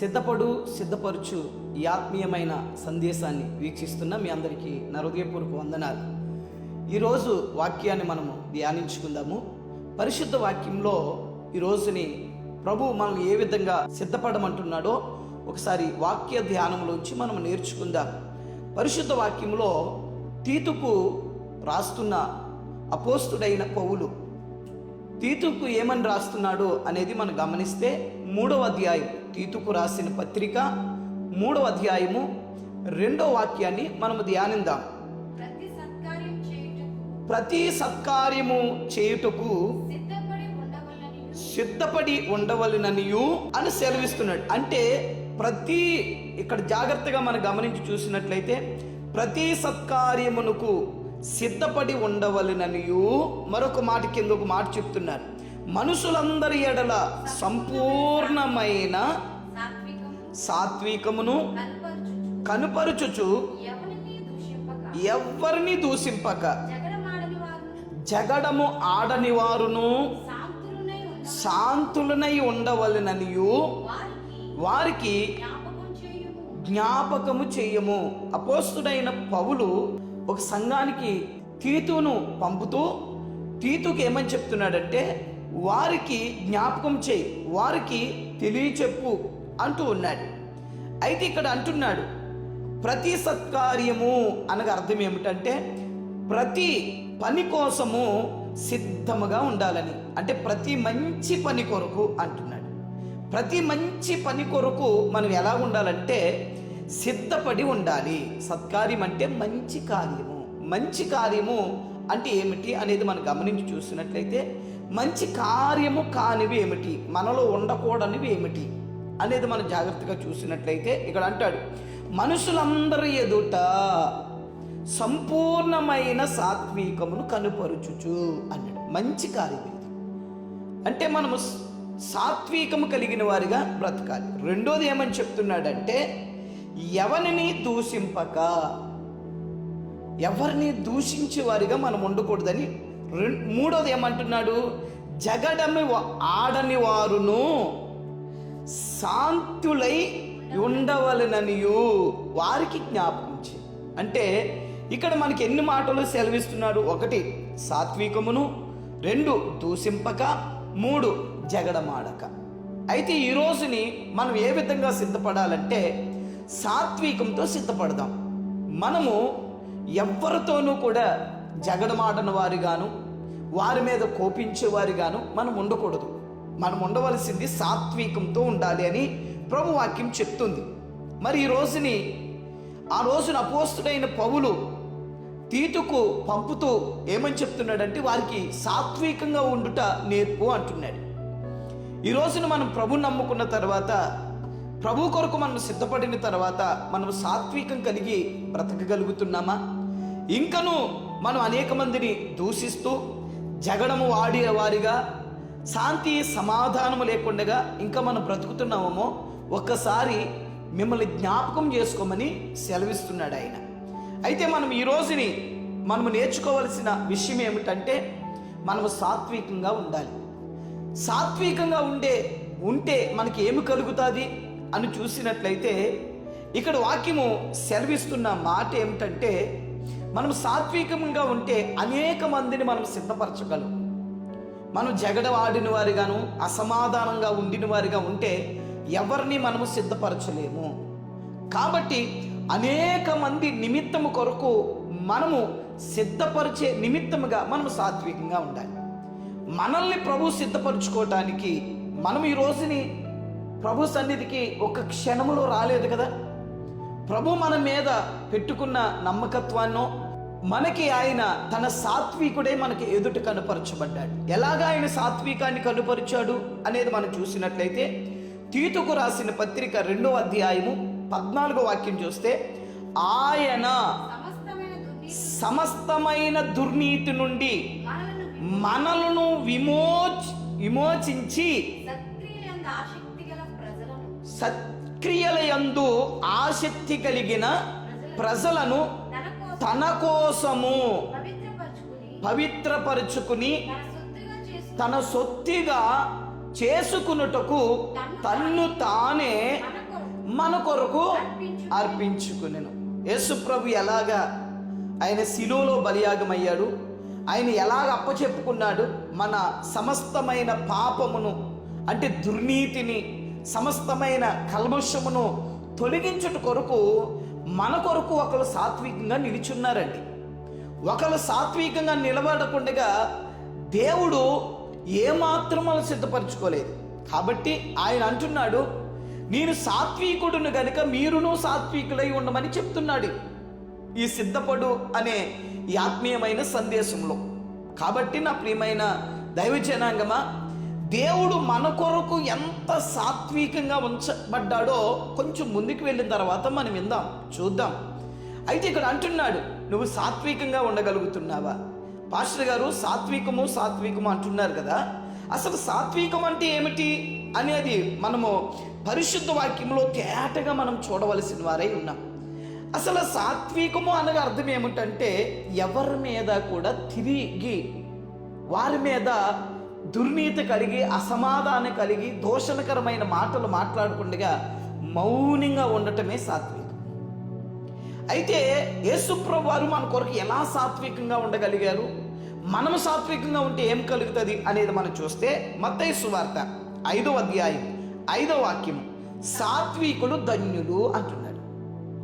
సిద్ధపడు సిద్ధపరచు ఈ ఆత్మీయమైన సందేశాన్ని వీక్షిస్తున్న మీ అందరికీ నా హృదయపూర్వక వందనాలు. ఈరోజు వాక్యాన్ని మనము ధ్యానించుకుందాము. పరిశుద్ధ వాక్యంలో ఈ రోజుని ప్రభు మనల్ని ఏ విధంగా సిద్ధపడమంటున్నాడో ఒకసారి వాక్య ధ్యానంలోంచి మనం నేర్చుకుందాం. పరిశుద్ధ వాక్యంలో తీతుకు రాస్తున్న అపోస్తుడైన పౌలు తీతుకు ఏమని రాస్తున్నాడు అనేది మనం గమనిస్తే మూడవ అధ్యాయం తీతుకు రాసిన పత్రిక మూడవ అధ్యాయము రెండవ వాక్యాన్ని మనము ధ్యానిందాం ప్రతి సత్కార్యము చేయుటకు సిద్ధపడి ఉండవలనని సిద్ధపడి ఉండవలననియు అని సెలవిస్తున్నాడు. అంటే ప్రతి ఇక్కడ జాగ్రత్తగా మనం గమనించి చూసినట్లయితే ప్రతి సత్కార్యమునకు సిద్ధపడి ఉండవలననియు మరొక మాట కింద ఒక మాట చెప్తున్నారు మనుషులందరి ఎడల సంపూర్ణమైన సాత్వికమును కనుపరుచుచు ఎవరిని దూషింపక? జగడము ఆడని వారును శాంతులనై ఉండవలననియు వారికి జ్ఞాపకము చేయము. అపోస్తుడైన పౌలు ఒక సంఘానికి తీతును పంపుతూ తీతుకు ఏమని చెప్తున్నాడంటే వారికి జ్ఞాపకం చేయి వారికి తెలియచెప్పు అంటూ ఉన్నాడు. అయితే ఇక్కడ అంటున్నాడు ప్రతి సత్కార్యము అనగా అర్థం ఏమిటంటే ప్రతి పని కోసము సిద్ధముగా ఉండాలని అంటే ప్రతి మంచి పని కొరకు అంటున్నాడు. ప్రతి మంచి పని కొరకు మనం ఎలా ఉండాలంటే సిద్ధపడి ఉండాలి. సత్కార్యం అంటే మంచి కార్యము. మంచి కార్యము అంటే ఏమిటి అనేది మనం గమనించి చూసినట్లయితే మంచి కార్యము కానివి ఏమిటి? మనలో ఉండకూడనివి ఏమిటి? అనేది మనం జాగ్రత్తగా చూసినట్లయితే ఇక్కడ అంటాడు మనుషులందరి ఎదుట సంపూర్ణమైన సాత్వికమును కనుపరుచుచు అన్నాడు. మంచి కార్యం ఇది. అంటే మనము సాత్వికము కలిగిన వారిగా బ్రతకాలి. రెండోది ఏమని చెప్తున్నాడంటే ఎవరిని దూషింపక ఎవరిని దూషించే వారిగా మనం ఉండకూడదని మూడోది ఏమంటున్నాడు? జగడమి ఆడని వారును శాంతులై ఉండవలననియు వారికి జ్ఞాపకించి అంటే ఇక్కడ మనకి ఎన్ని మాటలు సెలవిస్తున్నాడు? ఒకటి సాత్వికమును రెండు దూషింపక మూడు జగడమాడక. అయితే ఈ రోజుని మనం ఏ విధంగా సిద్ధపడాలంటే సాత్వికంతో సిద్ధపడదాం. మనము ఎవ్వరితోనూ కూడా జగడమాడని వారిగాను వారి మీద కోపించేవారిగాను మనం ఉండకూడదు. మనం ఉండవలసింది సాత్వికంతో ఉండాలి అని ప్రభు వాక్యం చెప్తుంది. మరి ఈ రోజుని ఆ రోజున అపోస్తుడైన పౌలు తీటుకు పంపుతూ ఏమని చెప్తున్నాడంటే వారికి సాత్వికంగా ఉండుట నేర్పు అంటున్నాడు. ఈ రోజున మనం ప్రభు నమ్ముకున్న తర్వాత ప్రభు కొరకు మనం సిద్ధపడిన తర్వాత మనం సాత్వికం కలిగి బ్రతకగలుగుతున్నామా? ఇంకను మనం అనేక మందిని దూషిస్తూ జగడము ఆడే వారిగా శాంతి సమాధానము లేకుండా ఇంకా మనం బ్రతుకుతున్నామో ఒక్కసారి మిమ్మల్ని జ్ఞాపకం చేసుకోమని సెలవిస్తున్నాడు ఆయన. అయితే మనం ఈ రోజుని మనము నేర్చుకోవలసిన విషయం ఏమిటంటే మనము సాత్వికంగా ఉండాలి. సాత్వికంగా ఉండే ఉంటే మనకి ఏమి కలుగుతుంది అని చూసినట్లయితే ఇక్కడ వాక్యము సెలవిస్తున్న మాట ఏమిటంటే మనం సాత్వికంగా ఉంటే అనేక మందిని మనం సిద్ధపరచగలం. మనం జగడ వారిగాను అసమాధానంగా ఉండిన వారిగా ఉంటే ఎవరిని మనము సిద్ధపరచలేము. కాబట్టి అనేక మంది నిమిత్తము కొరకు మనము సిద్ధపరిచే నిమిత్తముగా మనం సాత్వికంగా ఉండాలి. మనల్ని ప్రభు సిద్ధపరచుకోవటానికి మనం ఈ రోజుని ప్రభు సన్నిధికి ఒక క్షణములో రాలేదు కదా? ప్రభు మన మీద పెట్టుకున్న నమ్మకత్వాన్నో మనకి ఆయన తన సాత్వికుడే మనకి ఎదుట కనుపరచబడ్డాడు. ఎలాగా ఆయన సాత్వికాన్ని కనుపరిచాడు అనేది మనం చూసినట్లయితే తీతుకు రాసిన పత్రిక రెండో అధ్యాయము పద్నాలుగో వాక్యం చూస్తే ఆయన సమస్తమైన దుర్నీతి నుండి మనలను విమోచ్ విమోచించి సత్క్రియలందు క్రియలయందు ఆసక్తి కలిగిన ప్రజలను తన కోసము పవిత్రపరుచుకుని తన సొత్తిగా చేసుకున్నటకు చేసుకునుటకు తన్ను తానే మన కొరకు అర్పించుకునేను. యేసు ప్రభు ఎలాగా ఆయన శిలువలో బలియాగమయ్యాడు. ఆయన ఎలాగ అప్పచెప్పుకున్నాడు. మన సమస్తమైన పాపమును అంటే దుర్నీతిని సమస్తమైన కల్మషమును తొలగించుట కొరకు మన కొరకు ఒకరు సాత్వికంగా నిలిచున్నారండి. ఒకరు సాత్వికంగా నిలబడకుండా దేవుడు ఏమాత్రం మనం సిద్ధపరచుకోలేదు. కాబట్టి ఆయన అంటున్నాడు నేను సాత్వికుడును గనుక మీరును సాత్వికులై ఉండమని చెప్తున్నాడు. ఈ సిద్ధపడు అనే ఈ ఆత్మీయమైన సందేశంలో. కాబట్టి నా ప్రియమైన దైవజనాంగమా దేవుడు మన కొరకు ఎంత సాత్వికంగా ఉంచబడ్డాడో కొంచెం ముందుకు వెళ్ళిన తర్వాత మనం విందాం చూద్దాం. అయితే ఇక్కడ అంటున్నాడు నువ్వు సాత్వికంగా ఉండగలుగుతున్నావా? పాస్టర్ గారు సాత్వికము సాత్వికము అంటున్నారు కదా. అసలు సాత్వికం అంటే ఏమిటి అనేది మనము పరిశుద్ధ వాక్యంలో తేటగా మనం చూడవలసిన వారై ఉన్నాం. అసలు సాత్వికము అనగా అర్థం ఏమిటంటే ఎవరి మీద కూడా తిరిగి వారి మీద దుర్నీతి కలిగి అసమాధానం కలిగి దోషణకరమైన మాటలు మాట్లాడకుండా మౌనంగా ఉండటమే సాత్వికం. అయితే యేసుప్రభు వారు మన కొరకు ఎలా సాత్వికంగా ఉండగలిగారు? మనము సాత్వికంగా ఉంటే ఏం కలుగుతుంది అనేది మనం చూస్తే మత్తయి సువార్త ఐదో అధ్యాయం ఐదో వాక్యం సాత్వికులు ధన్యులు అంటున్నాడు.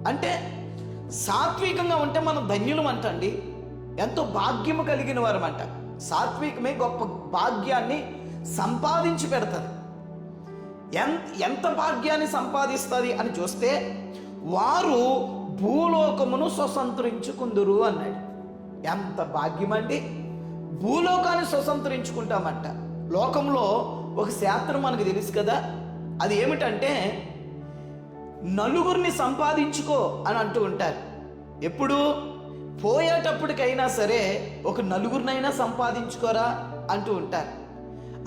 అంటే సాత్వికంగా ఉంటే మనం ధన్యులం అంటండి? ఎంతో భాగ్యము కలిగిన వారమంట. సాత్వికమే గొప్ప భాగ్యాన్ని సంపాదించి పెడతారు ఎంత ఎంత భాగ్యాన్ని సంపాదిస్తుంది అని చూస్తే వారు భూలోకమును స్వతంత్రించుకుందురు అన్నాడు. ఎంత భాగ్యమండి. భూలోకాన్ని స్వతంత్రించుకుంటామంట. లోకంలో ఒక శాస్త్రం మనకు తెలుసు కదా. అది ఏమిటంటే నలుగురిని సంపాదించుకో అని అంటూ ఉంటారు. ఎప్పుడు? పోయేటప్పటికైనా సరే ఒక నలుగురినైనా సంపాదించుకోరా అంటూ ఉంటారు.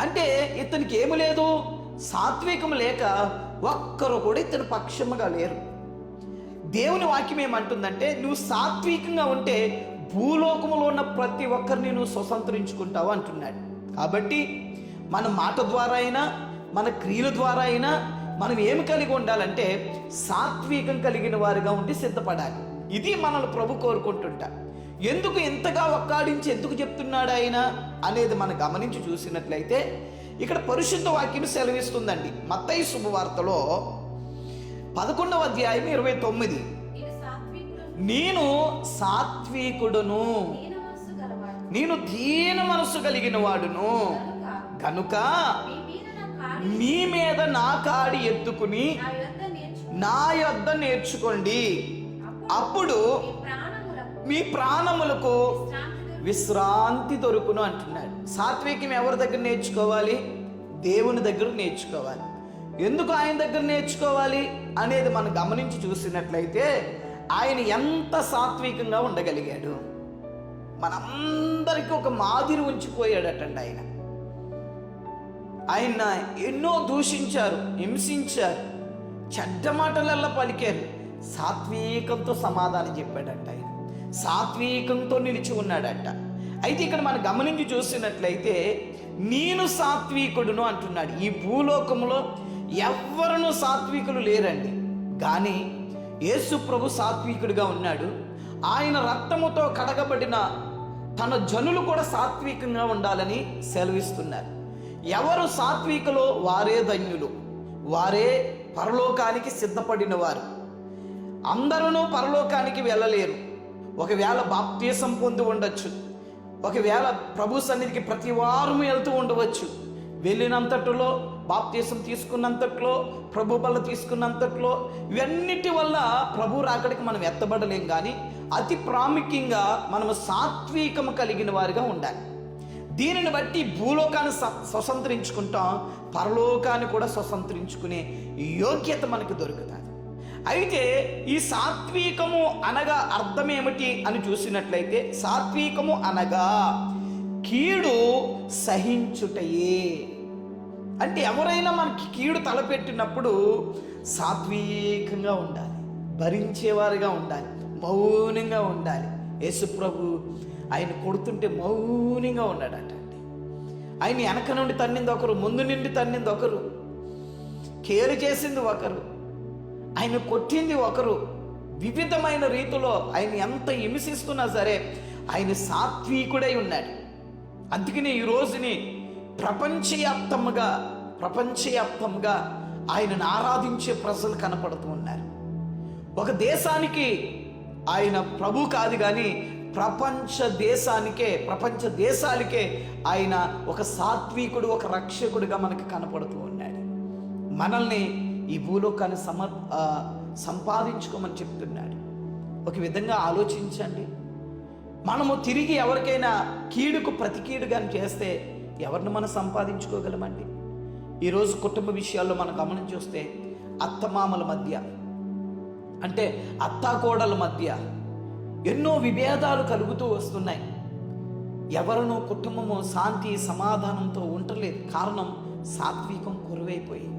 అంటే ఇతనికి ఏమి లేదు సాత్వికం లేక ఒక్కరు కూడా ఇతని పక్షముగా లేరు. దేవుని వాక్యం ఏమంటుందంటే నువ్వు సాత్వికంగా ఉంటే భూలోకములో ఉన్న ప్రతి ఒక్కరిని నువ్వు స్వతంత్రించుకుంటావు అంటున్నాడు. కాబట్టి మన మాట ద్వారా అయినా మన క్రియల ద్వారా అయినా మనం ఏమి కలిగి ఉండాలంటే సాత్వికం కలిగిన వారిగా ఉండి సిద్ధపడాలి. ఇది మనల్ని ప్రభు కోరుకుంటుంటా. ఎందుకు ఇంతగా ఒక్కాడించి ఎందుకు చెప్తున్నాడు ఆయన అనేది మనం గమనించి చూసినట్లయితే ఇక్కడ పరిశుద్ధ వాక్యం సెలవిస్తుందండి. మత్తయి శుభవార్తలో పదకొండవ అధ్యాయం ఇరవై తొమ్మిది. నేను సాత్వికుడును. నేను దీన మనసు కలిగిన వాడును కనుక మీ మీద నా కాడి ఎత్తుకుని నా యొద్ద నేర్చుకోండి. అప్పుడు మీ ప్రాణములకు విశ్రాంతి విశ్రాంతి దొరుకును అంటున్నాడు. సాత్వికం ఎవరి దగ్గర నేర్చుకోవాలి? దేవుని దగ్గర నేర్చుకోవాలి. ఎందుకు ఆయన దగ్గర నేర్చుకోవాలి అనేది మనం గమనించి చూసినట్లయితే ఆయన ఎంత సాత్వికంగా ఉండగలిగాడు? మనందరికీ ఒక మాదిరి ఉంచిపోయాడటండి ఆయన. ఆయన ఎన్నో దూషించారు హింసించారు చెడ్డ మాటలల్లా పలికారు. సాత్వికంతో సమాధానం చెప్పాడంట ఆయన. సాత్వికంతో నిలిచి ఉన్నాడట. అయితే ఇక్కడ మనం గమనించి చూసినట్లయితే నేను సాత్వికుడును అంటున్నాడు. ఈ భూలోకంలో ఎవ్వరును సాత్వికులు లేరండి. కానీ యేసు ప్రభు సాత్వికుడిగా ఉన్నాడు. ఆయన రక్తముతో కడగబడిన తన జనులు కూడా సాత్వికంగా ఉండాలని సెలవిస్తున్నారు. ఎవరు సాత్వికులో వారే ధన్యులు. వారే పరలోకానికి సిద్ధపడిన వారు అందరూ పరలోకానికి వెళ్ళలేరు. ఒకవేళ బాప్తీసం పొంది ఉండొచ్చు. ఒకవేళ ప్రభు సన్నిధికి ప్రతి వారం వెళ్తూ ఉండవచ్చు. వెళ్ళినంతటిలో బాప్తీసం తీసుకున్నంతట్లో ప్రభు బల తీసుకున్నంతట్లో ఇవన్నిటి వల్ల ప్రభు రాకడికి మనం ఎత్తబడలేం కానీ అతి ప్రాముఖ్యంగా మనము సాత్వికము కలిగిన వారిగా ఉండాలి. దీనిని బట్టి భూలోకాన్ని స్వతంత్రించుకుంటాం పరలోకాన్ని కూడా స్వతంత్రించుకునే యోగ్యత మనకు దొరుకుతుంది అయితే ఈ సాత్వికము అనగా అర్థమేమిటి అని చూసినట్లయితే సాత్వికము అనగా కీడు సహించుటయే. అంటే ఎవరైనా మనకి కీడు తలపెట్టినప్పుడు సాత్వికంగా ఉండాలి భరించేవారుగా ఉండాలి మౌనంగా ఉండాలి. యేసుప్రభు ఆయన కొడుతుంటే మౌనంగా ఉన్నాడట అండి. ఆయన వెనక నుండి తన్నింది ఒకరు ముందు నుండి తన్నింది ఒకరు కేరు చేసింది ఒకరు. ఆయన కొట్టింది ఒకరు. వివిధమైన రీతిలో ఆయన ఎంత హింసిస్తున్నా సరే ఆయన సాత్వికుడై ఉన్నాడు. అందుకనే ఈ రోజుని ప్రపంచవ్యాప్తంగా ప్రపంచవ్యాప్తంగా ఆయనను ఆరాధించే ప్రజలు కనపడుతూ ఉన్నారు. ఒక దేశానికి ఆయన ప్రభు కాదు కానీ ప్రపంచ దేశానికే ప్రపంచ దేశాలకే ఆయన ఒక సాత్వికుడు ఒక రక్షకుడిగా మనకు కనపడుతూ ఉన్నాడు. మనల్ని ఈ భూలోకాన్ని సమ సంపాదించుకోమని చెప్తున్నాడు. ఒక విధంగా ఆలోచించండి. మనము తిరిగి ఎవరికైనా కీడుకు ప్రతి కీడుగా చేస్తే ఎవరిని మనం సంపాదించుకోగలమండి? ఈరోజు కుటుంబ విషయాల్లో మనం గమనించి వస్తే అత్తమామల మధ్య అంటే అత్తాకోడల మధ్య ఎన్నో విభేదాలు కలుగుతూ వస్తున్నాయి. ఎవరినో కుటుంబము శాంతి సమాధానంతో ఉండలేదు. కారణం సాత్వికం కురువైపోయింది.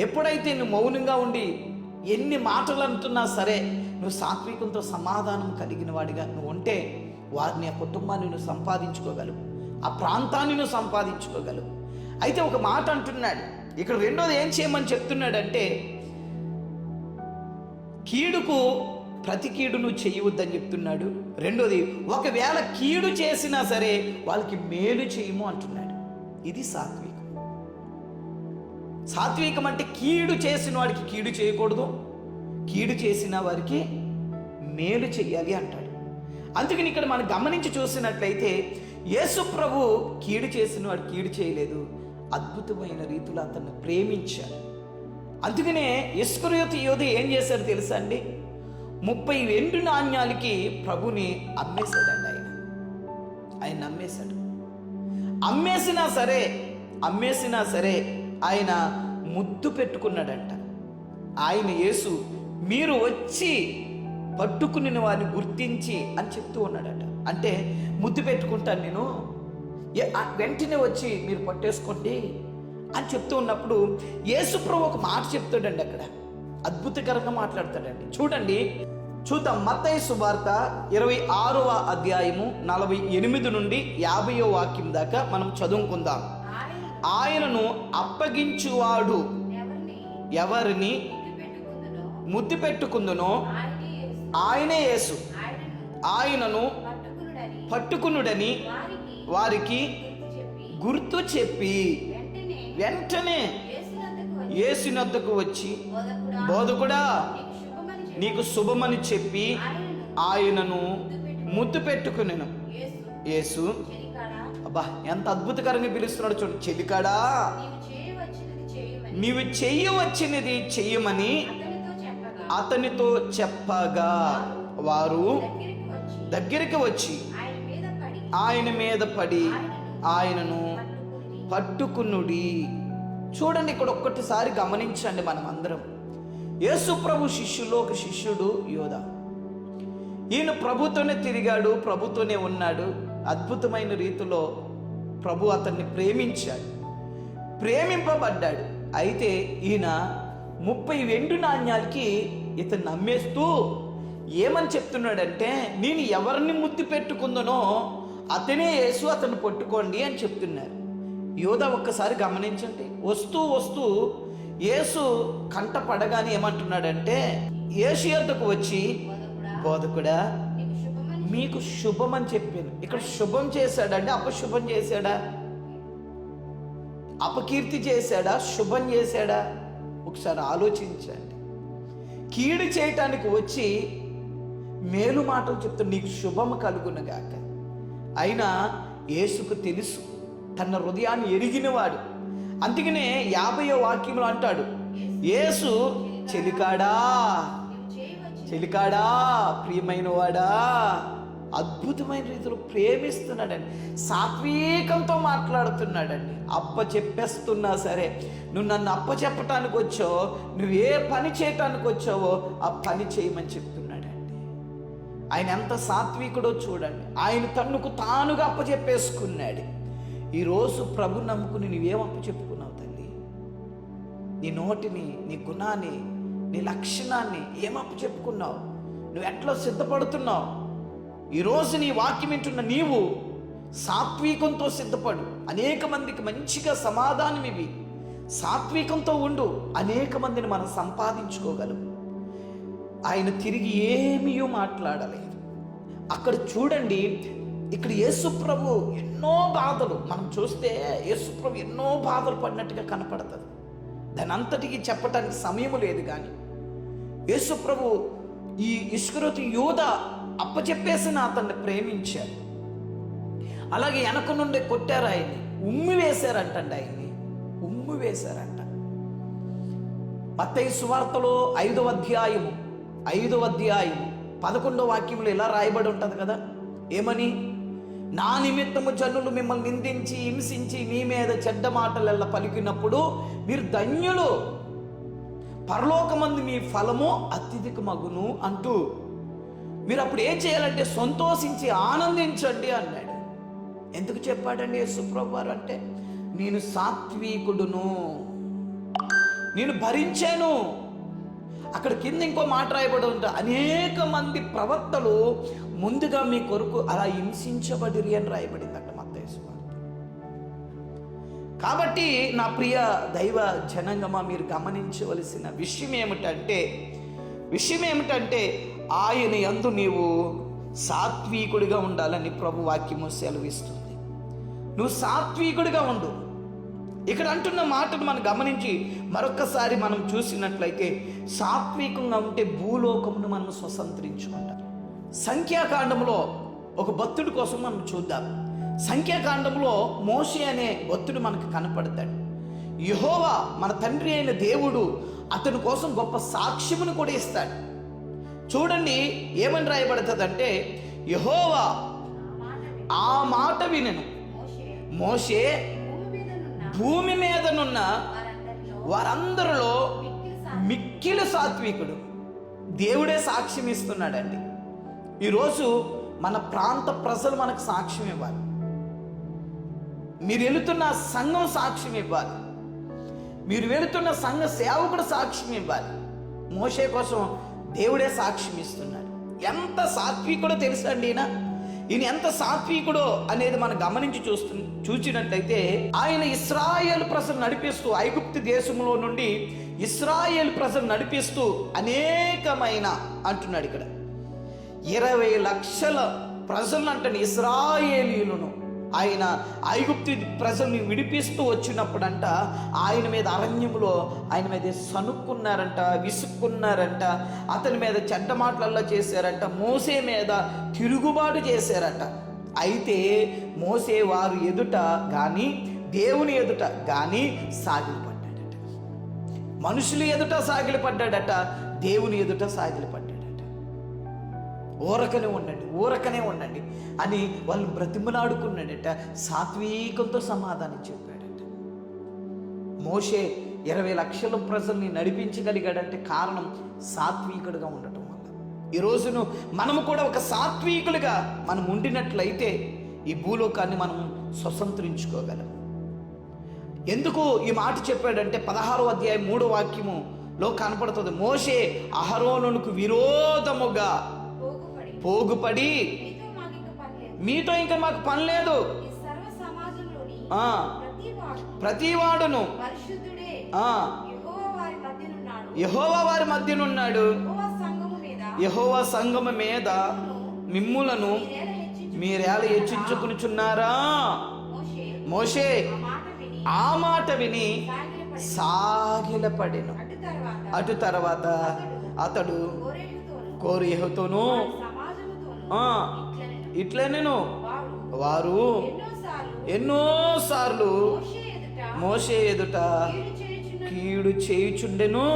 ఎప్పుడైతే నువ్వు మౌనంగా ఉండి ఎన్ని మాటలు అంటున్నా సరే నువ్వు సాత్వికంతో సమాధానం కలిగిన వాడిగా నువ్వు ఉంటే వారిని ఆ కుటుంబాన్ని నువ్వు సంపాదించుకోగలవు ఆ ప్రాంతాన్ని నువ్వు సంపాదించుకోగలవు. అయితే ఒక మాట అంటున్నాడు. ఇక్కడ రెండోది ఏం చేయమని చెప్తున్నాడంటే కీడుకు ప్రతి కీడు నువ్వు చేయవద్దని చెప్తున్నాడు. రెండోది ఒకవేళ కీడు చేసినా సరే వాళ్ళకి మేలు చేయము అంటున్నాడు. ఇది సాత్వికం. సాత్వికం అంటే కీడు చేసిన వాడికి కీడు చేయకూడదు. కీడు చేసిన వారికి మేలు చేయాలి అంటాడు. అందుకని ఇక్కడ మనం గమనించి చూసినట్లయితే యేసు ప్రభు కీడు చేసిన వాడు కీడు చేయలేదు. అద్భుతమైన రీతిలో అతన్ని ప్రేమించాడు. అందుకనే ఇస్కరియోతు యోధి ఏం చేశారు తెలుసా అండి? ముప్పై రెండు నాణ్యాలకి ప్రభుని అమ్మేశాడండి ఆయన. ఆయన అమ్మేశాడు అమ్మేసినా సరే అమ్మేసినా సరే ఆయన ముద్దు పెట్టుకున్నాడంట. ఆయన యేసు మీరు వచ్చి పట్టుకుని వారిని గుర్తించి అని చెప్తూ ఉన్నాడట. అంటే ముద్దు పెట్టుకుంటాను నేను. వెంటనే వచ్చి మీరు పట్టేసుకోండి అని చెప్తూ ఉన్నప్పుడు యేసుప్రభు ఒక మాట చెప్తాడండి అక్కడ. అద్భుతకరంగా మాట్లాడతాడండి. చూడండి చూద్దాం మత్తయి సువార్త ఇరవై ఆరవ అధ్యాయము నలభై ఎనిమిది నుండి యాభైవ వాక్యం దాకా మనం చదువుకుందాం. ఆయనను అప్పగించువాడు. ఎవరిని? ముద్దు పెట్టుకుందునో ఆయనే యేసు. ఆయనే యేసు. ఆయనను పట్టుకునుడని వారికి గుర్తు చెప్పి వెంటనే యేసునద్దకు వచ్చి బోధకుడా నీకు శుభమని చెప్పి ఆయనను ముద్దు పెట్టుకునేను. యేసు. అబ్బా ఎంత అద్భుతకరంగా పిలుస్తున్నాడు చూడు. చెలికాడా? నీవు చేయవచ్చినది చెయ్యవచ్చినది చెయ్యమని అతనితో చెప్పగా. వారు దగ్గరికి వచ్చి ఆయన మీద పడి ఆయనను పట్టుకుని పట్టుకునుడి. చూడండి ఇక్కడ ఒక్కటిసారి గమనించండి మనం అందరం యేసు ప్రభు శిష్యులో ఒక శిష్యుడు యోధ. ఈయన ప్రభుతోనే తిరిగాడు ప్రభుతోనే ఉన్నాడు. అద్భుతమైన రీతిలో ప్రభు అతన్ని ప్రేమించాడు. ప్రేమింపబడ్డాడు. అయితే ఈయన ముప్పై వెండు నాణ్యాలకి ఇతను నమ్మేస్తూ ఏమని చెప్తున్నాడంటే నేను ఎవరిని ముద్దు పెట్టుకుందనో అతనే యేసు అతను పట్టుకోండి అని చెప్తున్నారు. యోధ ఒక్కసారి గమనించండి. వస్తూ వస్తూ యేసు కంట పడగానే ఏమంటున్నాడంటే యేసు యొద్దకు వచ్చి బోధకుడా మీకు శుభం అని చెప్పాను. ఇక్కడ శుభం చేశాడంటే అపశుభం చేశాడా? అపకీర్తి చేశాడా? శుభం చేశాడా? ఒకసారి ఆలోచించండి. కీడు చేయటానికి వచ్చి మేలు మాటలు చెప్తూ నీకు శుభం కలుగునగాక అయినా యేసుకు తెలుసు తన హృదయాన్ని ఎరిగినవాడు. అందుకనే యాభై వాక్యంలో అంటాడు యేసు చెలికాడా? చెలికాడా? ప్రియమైన వాడా అద్భుతమైన రీతిలో ప్రేమిస్తున్నాడండి. సాత్వికంతో మాట్లాడుతున్నాడండి. అప్ప చెప్పేస్తున్నా సరే నువ్వు నన్ను అప్ప చెప్పటానికి వచ్చావో నువ్వు ఏ పని చేయటానికి వచ్చావో ఆ పని చేయమని చెప్తున్నాడండి. ఆయన ఎంత సాత్వికుడో చూడండి. ఆయన తన్నుకు తానుగా అప్పచెప్పేసుకున్నాడు ఈరోజు ప్రభు నమ్ముకుని నువ్వేం అప్పచెప్పుకున్నావు తల్లి? నీ నోటిని నీ గుణాన్ని నీ లక్షణాన్ని ఏమప్పు చెప్పుకున్నావు? నువ్వు ఎట్లా సిద్ధపడుతున్నావు? ఈరోజు నీ వాక్యం వింటున్న నీవు సాత్వికంతో సిద్ధపడు. అనేక మందికి మంచిగా సమాధానం ఇవి సాత్వికంతో ఉండు. అనేక మందిని మనం సంపాదించుకోగలం. ఆయన తిరిగి ఏమీ మాట్లాడలేదు. అక్కడ చూడండి ఇక్కడ యేసుప్రభు ఎన్నో బాధలు. మనం చూస్తే యేసుప్రభు ఎన్నో బాధలు పడినట్టుగా కనపడుతుంది. దాని అంతటికి చెప్పటానికి సమయం లేదు కానీ యేసుప్రభు ఈ ఇష్కరోతి యోధ అప్పచెప్పేసిన అతన్ని ప్రేమించారు. అలాగే వెనక నుండి కొట్టారు ఆయన్ని. ఉమ్మి వేశారంటండి ఆయన్ని. ఉమ్మి వేశారంట. మత్తయి సువార్తలో ఐదవ అధ్యాయము ఐదవ అధ్యాయము పదకొండో వాక్యంలో ఇలా రాయబడి ఉంటుంది కదా? ఏమని? నా నిమిత్తము జనులు మిమ్మల్ని నిందించి హింసించి మీ మీద చెడ్డ మాటలెల్లా పలికినప్పుడు మీరు ధన్యులు. పరలోకమందు మీ ఫలము అత్యధిక మగును అంటూ మీరు అప్పుడు ఏం చేయాలంటే సంతోషించి ఆనందించండి అన్నాడు. ఎందుకు చెప్పాడండి యేసుప్రభు అంటే నేను సాత్వికుడును నేను భరించాను. అక్కడ కింద ఇంకో మాట రాయబడి ఉంటా అనేక మంది ప్రవక్తలు ముందుగా మీ కొరకు అలా హింసించబడిరి అని రాయబడింది అక్కడ మత్తయి కాబట్టి నా ప్రియ దైవ జనంగమా మీరు గమనించవలసిన విషయం ఏమిటంటే విషయం ఏమిటంటే ఆయన ఎందు నీవు సాత్వికుడిగా ఉండాలని ప్రభు వాక్యము సెలవిస్తుంది. నువ్వు సాత్వికుడిగా ఉండు. ఇక్కడ అంటున్న మాటను మనం గమనించి మరొకసారి మనం చూసినట్లయితే సాత్వికంగా ఉంటే భూలోకమును మనం స్వతంత్రించుకుంటాం. సంఖ్యాకాండంలో ఒక భక్తుడి కోసం మనం చూద్దాం. సంఖ్యాకాండంలో మోషి అనే భక్తుడు మనకు కనపడతాడు. యహోవా మన తండ్రి అయిన దేవుడు అతని కోసం గొప్ప సాక్ష్యమును కూడా ఇస్తాడు. చూడండి ఏమని రాయబడుతుందంటే యహోవా ఆ మాట వినను. మోషే భూమి మీదనున్న వారందరిలో వారందరిలో మిక్కిలి సాత్వికుడు. దేవుడే సాక్ష్యం ఇస్తున్నాడండి. ఈరోజు మన ప్రాంత ప్రజలు మనకు సాక్ష్యం ఇవ్వాలి. మీరు వెళుతున్న సంఘం సాక్ష్యం ఇవ్వాలి. మీరు వెళుతున్న సంఘ సేవకుడు సాక్ష్యం ఇవ్వాలి. మోసే కోసం దేవుడే సాక్ష్యం ఇస్తున్నాడు. ఎంత సాత్వికుడో తెలుసండి ఈయన? ఈయన ఎంత సాత్వికుడో అనేది మనం గమనించి చూస్తు చూచినట్లయితే ఆయన ఇస్రాయేల్ ప్రజలు నడిపిస్తూ ఐగుప్తి దేశంలో నుండి ఇస్రాయేల్ ప్రజలు నడిపిస్తూ అనేకమైన అంటున్నాడు ఇక్కడ. ఇరవై లక్షల ప్రజలను ఇస్రాయేలీలను ఆయన ఐగుప్తి ప్రజల్ని విడిపిస్తూ వచ్చినప్పుడంట ఆయన మీద అరణ్యంలో ఆయన మీద సనుక్కున్నారంట విసుక్కున్నారంట అతని మీద చెడ్డ మాటలల్లో చేశారంట మోసే మీద తిరుగుబాటు చేశారట. అయితే మోసే వారు ఎదుట కానీ దేవుని ఎదుట కానీ సాగిలపడ్డాడట. మనుషులు ఎదుట సాగిలపడ్డాడట దేవుని ఎదుట సాగిలిపడ్డాడు ఊరకనే ఉండండి ఊరకనే ఉండండి అని వాళ్ళు బ్రతిమలాడుకున్నాడట సాత్వికంతో సమాధానం చెప్పాడట. మోషే ఇరవై లక్షల ప్రజల్ని నడిపించగలిగాడంటే కారణం సాత్వికుడుగా ఉండటం వల్ల. ఈ రోజును మనము కూడా ఒక సాత్వికులుగా మనం ఉండినట్లయితే ఈ భూలోకాన్ని మనం స్వతంత్రించుకోగలం. ఎందుకు ఈ మాట చెప్పాడంటే పదహారో అధ్యాయం మూడో వాక్యములో కనపడుతుంది మోషే అహరోనుకు విరోధముగా పోగుపడి మీతో ఇంకా మాకు పని లేదు. ప్రతి వాడు ప్రతివాడును. పరిశుద్ధుడే. ఆ. యెహోవా వారి మధ్యనున్నాడు. యహోవా సంఘము మీద యహోవా సంగమ మీద మిమ్ములను మీరేళ హెచ్చించుకునిచున్నారా మోషే మోషే ఆ మాట విని సాగిలపడెను. అటు తర్వాత అతడు ఆ, ఇట్లనెను. ఇట్లా నేను వారు ఎన్నోసార్లు మోసే ఎదుట కీడు చేయుచుండెను.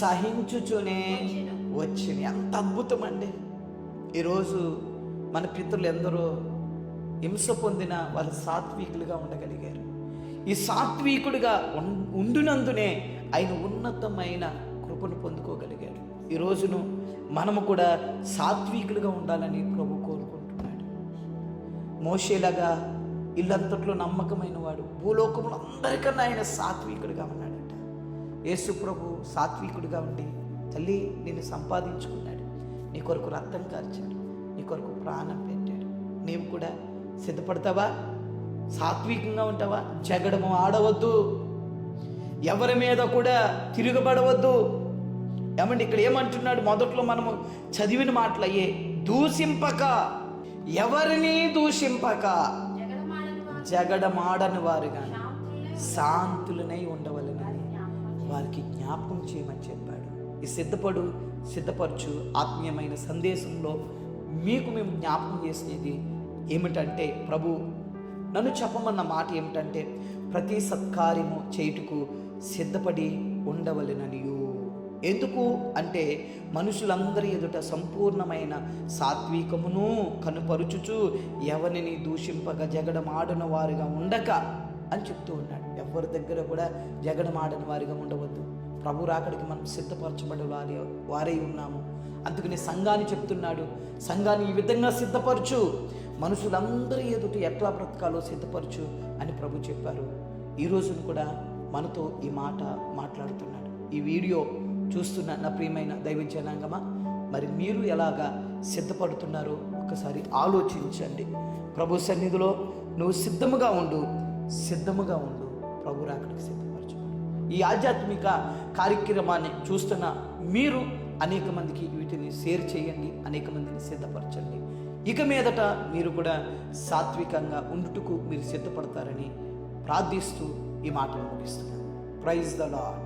సహించుచునే. వచ్చింది ఎంత అద్భుతం అండి ఈరోజు మన పితరులు ఎందరో హింస పొందిన వాళ్ళు సాత్వికులుగా ఉండగలిగారు. ఈ సాత్వికుడిగా ఉండునందునే ఆయన ఉన్నతమైన కృపను పొందుకోగలిగాడు. ఈ రోజును మనము కూడా సాత్వికులుగా ఉండాలని ప్రభు కోరుకుంటున్నాడు. మోషేలాగా ఇల్లంతట్లో నమ్మకమైన వాడు భూలోకంలో అందరికన్నా ఆయన సాత్వికుడిగా ఉన్నాడట. యేసు ప్రభు సాత్వికుడిగా ఉండి తల్లి నిన్ను సంపాదించుకున్నాడు. నీ కొరకు రక్తం కార్చాడు. నీ కొరకు ప్రాణం పెట్టాడు. నీవు కూడా సిద్ధపడతావా? సాత్వికంగా ఉంటావా? జగడము ఆడవద్దు. ఎవరి మీద కూడా తిరగబడవద్దు. ఏమండి ఇక్కడ ఏమంటున్నాడు? మొదట్లో మనము చదివిన మాటలయ్యే దూషింపక ఎవరిని దూషింపక? జగడమాడని వారు కానీ వారుగా శాంతులనై ఉండవలెనని వారికి జ్ఞాపకం చేయమని చెప్పాడు. ఈ సిద్ధపడు సిద్ధపరచు ఆత్మీయమైన సందేశంలో మీకు మేము జ్ఞాపకం చేసేది ఏమిటంటే ప్రభు నన్ను చెప్పమన్న మాట ఏమిటంటే ప్రతి సత్కార్యము చేయుటకు సిద్ధపడి ఉండవలెననియు. ఎందుకు అంటే మనుషులందరి ఎదుట సంపూర్ణమైన సాత్వికమును కనుపరుచుచు ఎవరిని దూషింపక జగడమాడిన వారుగా ఉండక అని చెప్తూ ఉన్నాడు. ఎవరి దగ్గర కూడా జగడమాడని వారిగా ఉండవద్దు. ప్రభు రాకడికి మనం సిద్ధపరచబడి వారి వారై ఉన్నాము. అందుకని సంఘాన్ని చెప్తున్నాడు. సంఘాన్ని ఈ విధంగా సిద్ధపరచు. మనుషులందరి ఎదుట ఎట్లా బ్రతకాలో సిద్ధపరచు అని ప్రభు చెప్పారు. ఈ కూడా మనతో ఈ మాట మాట్లాడుతున్నాడు. ఈ వీడియో చూస్తున్న నా ప్రియమైన దైవ మరి మీరు ఎలాగా సిద్ధపడుతున్నారో ఒకసారి ఆలోచించండి. ప్రభు సన్నిధిలో నువ్వు సిద్ధముగా ఉండు సిద్ధముగా ఉండు. ప్రభు రాకడికి సిద్ధపరచు ఈ ఆధ్యాత్మిక కార్యక్రమాన్ని చూస్తున్న మీరు అనేక మందికి వీటిని షేర్ చేయండి అనేక మందిని సిద్ధపరచండి. ఇక మీదట మీరు కూడా సాత్వికంగా ఉండుటకు మీరు సిద్ధపడతారని ప్రార్థిస్తూ ఈ మాటలు ముగిస్తున్నాను. Praise the lord